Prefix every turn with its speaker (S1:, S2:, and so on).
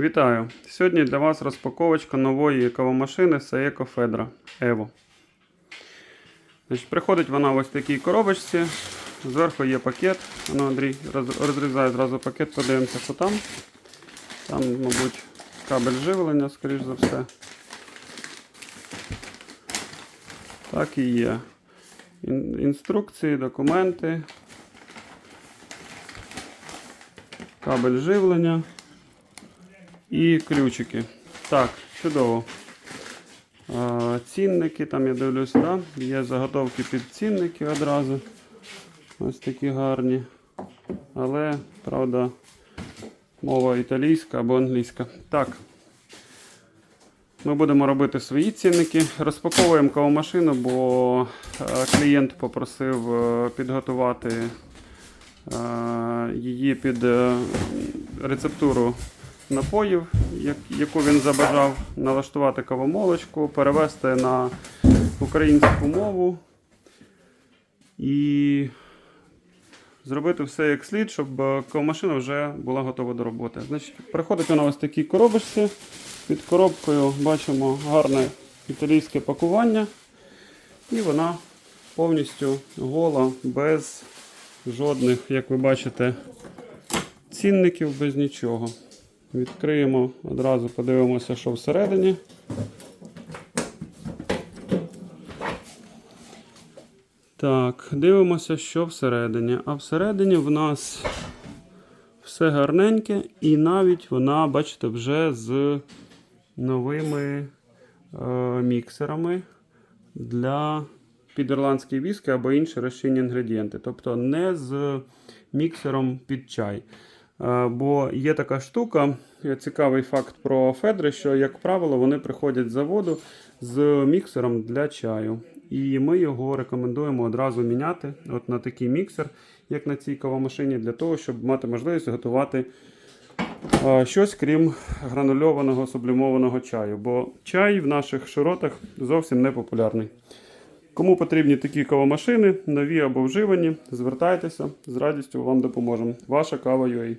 S1: Вітаю! Сьогодні для вас розпаковочка нової кавомашини Saeco Fedra Evo. Значить, приходить вона в ось такій коробочці. Зверху є пакет. Ну, Андрій розрізає зразу пакет, подивимося, що там. Там, мабуть, кабель живлення, скоріш за все. Так і є. Інструкції, документи. Кабель живлення і ключики. Так, чудово. Цінники, там я дивлюсь, да? є заготовки під цінники одразу. Ось такі гарні. Але, правда, мова італійська або англійська. Так. Ми будемо робити свої цінники. Розпаковуємо кавомашину, бо е, клієнт попросив е, підготувати е, її під рецептуру напоїв, як- яку він забажав, налаштувати кавомолочку, перевести на українську мову і зробити все як слід, щоб е, кавомашина вже була готова до роботи. Значить, приходить вона ось в такій коробочці. Під коробкою бачимо гарне італійське пакування. І вона повністю гола, без жодних, як ви бачите, цінників, без нічого. Відкриємо, одразу подивимося, що всередині. Так, дивимося, що всередині. А всередині в нас все гарненьке, і навіть вона, бачите, вже з новими е, міксерами для під ірландський віскі або інші розчинні інгредієнти. Тобто не з міксером під чай. Е, Бо є така штука, цікавий факт про Федри, що, як правило, вони приходять з заводу з міксером для чаю. І ми його рекомендуємо одразу міняти от на такий міксер, як на цій кавомашині, для того, щоб мати можливість готувати е, щось крім гранульованого сублімованого чаю. Бо чай в наших широтах зовсім не популярний. Кому потрібні такі кавомашини, нові або вживані, звертайтеся, з радістю вам допоможемо. Ваша кава UA.